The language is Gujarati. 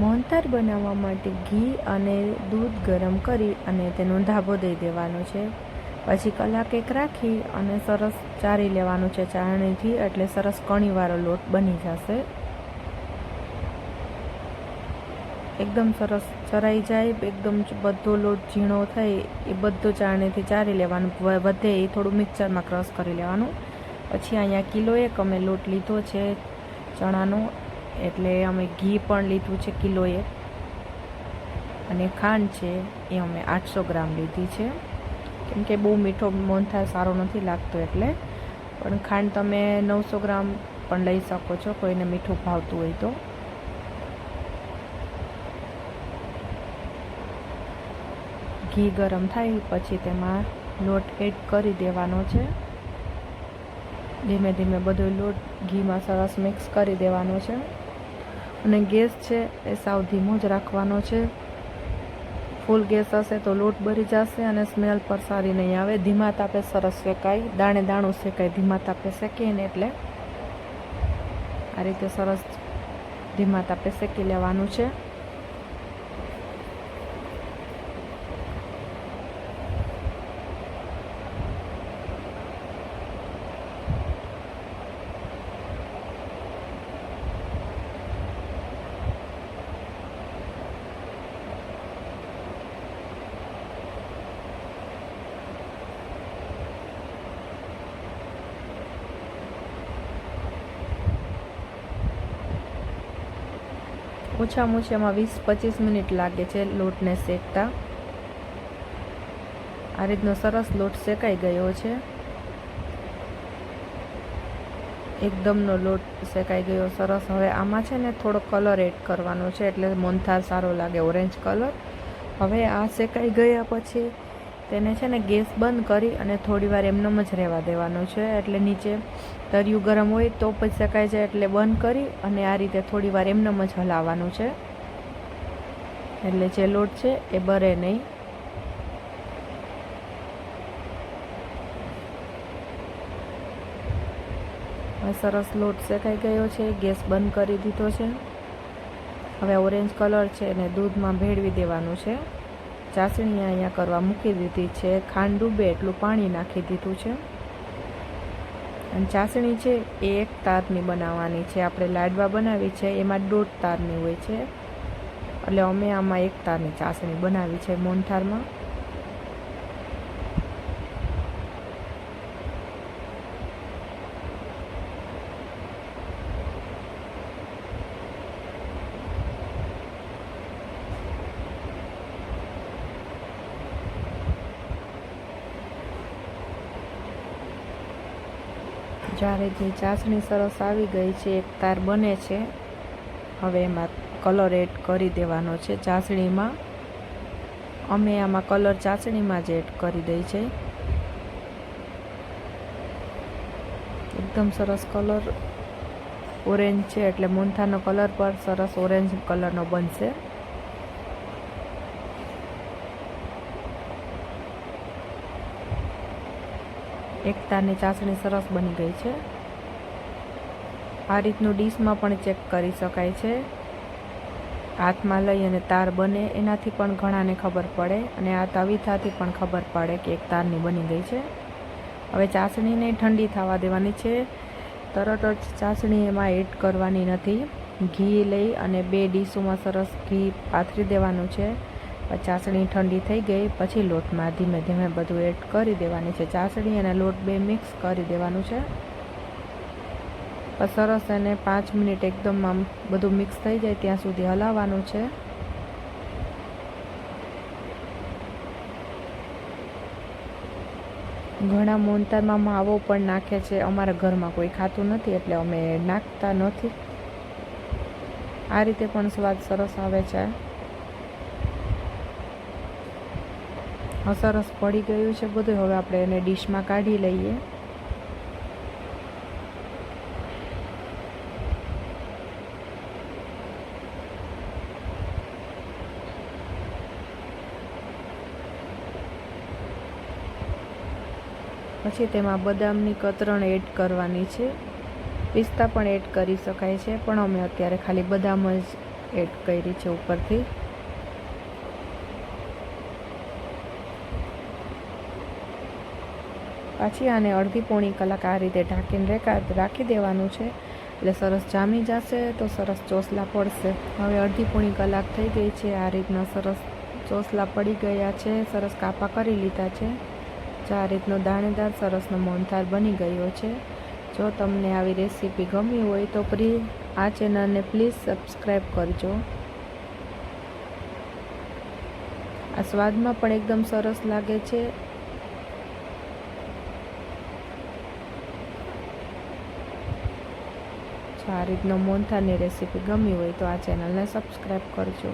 મોહનથાળ બનાવવા માટે ઘી અને દૂધ ગરમ કરી અને તેનો ધાબો દઈ દેવાનો છે. પછી કલાક એક રાખી અને સરસ ચારી લેવાનું છે ચારણીથી એટલે સરસ કણીવાળો લોટ બની જશે. એકદમ સરસ ચરાઈ જાય, એકદમ બધો લોટ ઝીણો થાય, એ બધો ચાળણીથી ચારી લેવાનું વધે એ થોડું મિક્સરમાં ક્રશ કરી લેવાનું. પછી અહીંયા કિલો એક અમે લોટ લીધો છે ચણાનો. એટલે અમે ઘી પણ લીધું છે કિલોએ. અને ખાંડ છે એ અમે આઠસો ગ્રામ લીધી છે. કેમ કે બહુ મીઠો મોહનથાળ સારો નથી લાગતો એટલે. પણ ખાંડ તમે નવસો ગ્રામ પણ લઈ શકો છો, કોઈને મીઠું ભાવતું હોય તો. ઘી ગરમ થાય પછી તેમાં લોટ એડ કરી દેવાનો છે. ધીમે ધીમે બધો લોટ ઘીમાં સરસ મિક્સ કરી દેવાનો છે. અને ગેસ છે એ સાવ ધીમો જ રાખવાનો છે. ફૂલ ગેસ હશે તો લોટ બળી જશે અને સ્મેલ પર સારી નહીં આવે. ધીમા તાપે સરસ શેકાય. દાણે દાણું શેકાય. ધીમા તાપે શેકીએ ને એટલે આ રીતે સરસ ધીમા તાપે શેકી લેવાનું છે. ઓછામાં ઓછી એમાં વીસ પચીસ મિનિટ લાગે છે લોટને શેકતા. આ રીતનો સરસ લોટ શેકાઈ ગયો છે. એકદમનો લોટ શેકાઈ ગયો, સરસ. હવે આમાં છે ને થોડો કલર એડ કરવાનો છે એટલે મોનથાર સારો લાગે, ઓરેન્જ કલર. હવે આ શેકાઈ ગયા પછી તેને છે ને ગેસ બંધ કરી અને થોડી વાર એમનેમ જ રહેવા દેવાનું છે. એટલે નીચે તરિયું ગરમ હોય તો પછી શકાય છે. એટલે બંધ કરી અને આ રીતે થોડી વાર એમનેમ જ હલાવવાનું છે. એટલે જે લોટ છે એ બરે નહીં. સરસ લોટ શેકાઈ ગયો છે. ગેસ બંધ કરી દીધો છે. હવે ઓરેન્જ કલર છે એને દૂધમાં ભેળવી દેવાનું છે. ચાસણી અહીંયા કરવા મૂકી દીધી છે. ખાંડ ડૂબે એટલું પાણી નાખી દીધું છે. અને ચાસણી છે એ એક તારની બનાવવાની છે. આપણે લાડવા બનાવી છે. એમાં દોઢ તારની હોય છે. એટલે અમે આમાં એક તારની ચાસણી બનાવી છે મોહનથાળમાં. જ્યારે જે ચાસણી સરસ આવી ગઈ છે, એક તાર બને છે. હવે એમાં કલર એડ કરી દેવાનો છે ચાસણીમાં. અમે આમાં કલર ચાસણીમાં જ એડ કરી દઈ છે. એકદમ સરસ કલર ઓરેન્જ છે, એટલે મોહનથાળનો કલર પર સરસ ઓરેન્જ કલરનો બનશે. એક તારની ચાસણી સરસ બની ગઈ છે. આ રીતનું ડીશમાં પણ ચેક કરી શકાય છે. હાથમાં લઈ અને તાર બને એનાથી પણ ઘણાને ખબર પડે અને આ તવીથાથી પણ ખબર પડે કે એક તારની બની ગઈ છે. હવે ચાસણીને ઠંડી થવા દેવાની છે. તરત જ ચાસણી એમાં એડ કરવાની નથી. ઘી લઈ અને બે ડીશોમાં સરસ ઘી પાથરી દેવાનું છે. ચાસણી ઠંડી થઈ ગઈ, પછી લોટમાં ધીમે ધીમે બધું એડ કરી દેવાની છે. ચાસણી અને લોટ બે મિક્સ કરી દેવાનું છે. સરસ એને પાંચ મિનિટ એકદમ આમ બધું મિક્સ થઈ જાય ત્યાં સુધી હલાવવાનું છે. ઘણા મોહનથાળમાં માવો પણ નાખે છે. અમારા ઘરમાં કોઈ ખાતું નથી એટલે અમે નાખતા નથી. આ રીતે પણ સ્વાદ સરસ આવે છે. સરસ પડી ગયું છે બધું. હવે આપણે એને ડીશમાં કાઢી લઈએ. પછી તેમાં બદામની કતરણ એડ કરવાની છે. પિસ્તા પણ એડ કરી શકાય છે, પણ અમે અત્યારે ખાલી બદામ જ એડ કરી છે ઉપરથી. પાછી આને અડધી પોણી કલાક આ રીતે ઢાંકીને રેખા રાખી દેવાનું છે. એટલે સરસ જામી જશે તો સરસ ચોસલા પડશે. હવે અડધી પોણી કલાક થઈ ગઈ છે. આ રીતના સરસ ચોસલા પડી ગયા છે. સરસ કાપા કરી લીધા છે. જો આ રીતનો દાણેદાર સરસનો મોનથાર બની ગયો છે. જો તમને આવી રેસીપી ગમી હોય તો પ્રી આ ચેનલને પ્લીઝ સબસ્ક્રાઈબ કરજો. આ સ્વાદમાં પણ એકદમ સરસ લાગે છે જો આ રીતનો મોહનથાળની રેસીપી ગમી હોય તો આ ચેનલને સબસ્ક્રાઈબ કરજો.